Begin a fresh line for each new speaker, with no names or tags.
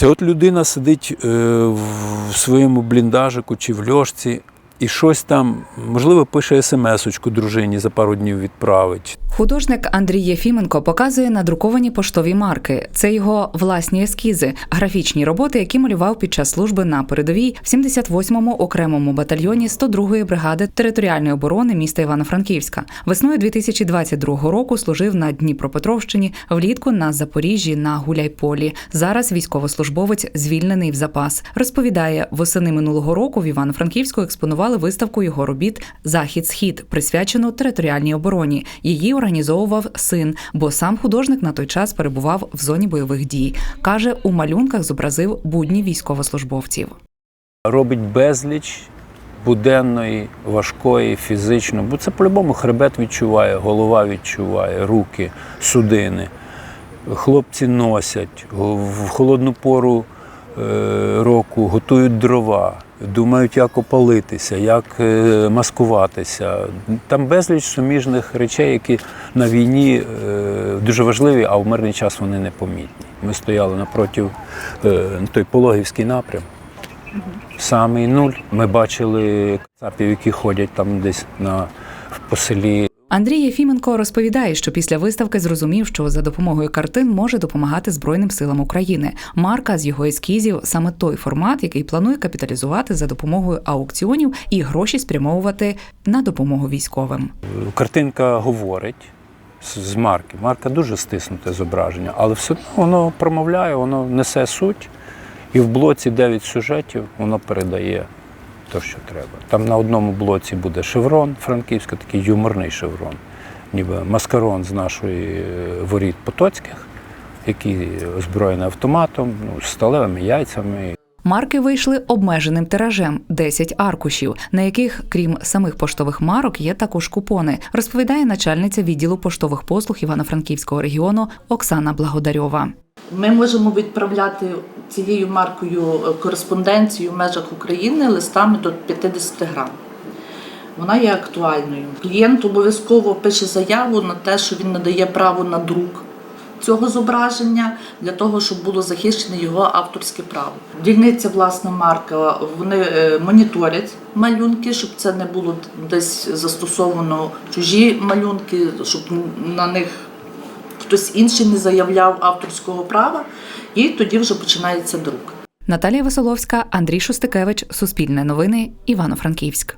Це от людина сидить е, в своєму бліндажику чи в льошці і щось там, можливо, пише смс-очку дружині за пару днів відправить.
Художник Андрій Єфіменко показує надруковані поштові марки. Це його власні ескізи, графічні роботи, які малював під час служби на передовій в 78-му окремому батальйоні 102-ї бригади територіальної оборони міста Івано-Франківська. Весною 2022 року служив на Дніпропетровщині, влітку на Запоріжжі на Гуляйполі. Зараз військовослужбовець звільнений в запас. Розповідає, восени минулого року в Івано-Франківську експонували виставку його робіт Захід-Схід, присвячену територіальній обороні. Її організовував син, бо сам художник на той час перебував в зоні бойових дій. каже, у малюнках зобразив будні військовослужбовців.
Робить безліч буденної, важкої, фізично, бо це по-любому хребет відчуває, голова відчуває, руки, судини. Хлопці носять в холодну пору року, готують дрова, думають, як опалитися, як е, маскуватися. Там безліч суміжних речей, які на війні е, дуже важливі, а в мирний час вони непомітні. Ми стояли напроти е, той Пологівський напрям. Самий нуль. Ми бачили кацапів, які ходять там десь на по селі.
Андрій Єфіменко розповідає, що після виставки зрозумів, що за допомогою картин може допомагати Збройним силам України. Марка з його ескізів саме той формат, який планує капіталізувати за допомогою аукціонів і гроші спрямовувати на допомогу військовим.
Картинка говорить з- марки. Марка дуже стиснуте зображення, але все одно воно промовляє, воно несе суть. І в блоці 9 сюжетів воно передає те, що треба. Там на одному блоці буде шеврон франківський, такий юморний шеврон, ніби маскарон з нашої е, воріт Потоцьких, який озброєний автоматом, ну, сталевими яйцями.
Марки вийшли обмеженим тиражем 10 аркушів, на яких, крім самих поштових марок, є також купони, розповідає начальниця відділу поштових послуг Івано-Франківського регіону Оксана Благодарьова.
Ми можемо відправляти цією маркою е, кореспонденцію в межах України листами до 50 грам. Вона є актуальною. Клієнт обов'язково пише заяву на те, що він надає право на друк цього зображення для того, щоб було захищене його авторське право. Дільниця власна марка, вони е, моніторять малюнки, щоб це не було десь застосовано чужі малюнки, щоб на них хтось інший не заявляв авторського права, і тоді вже починається друк.
Наталія Веселовська, Андрій Шустикевич, Суспільне новини, Івано-Франківськ.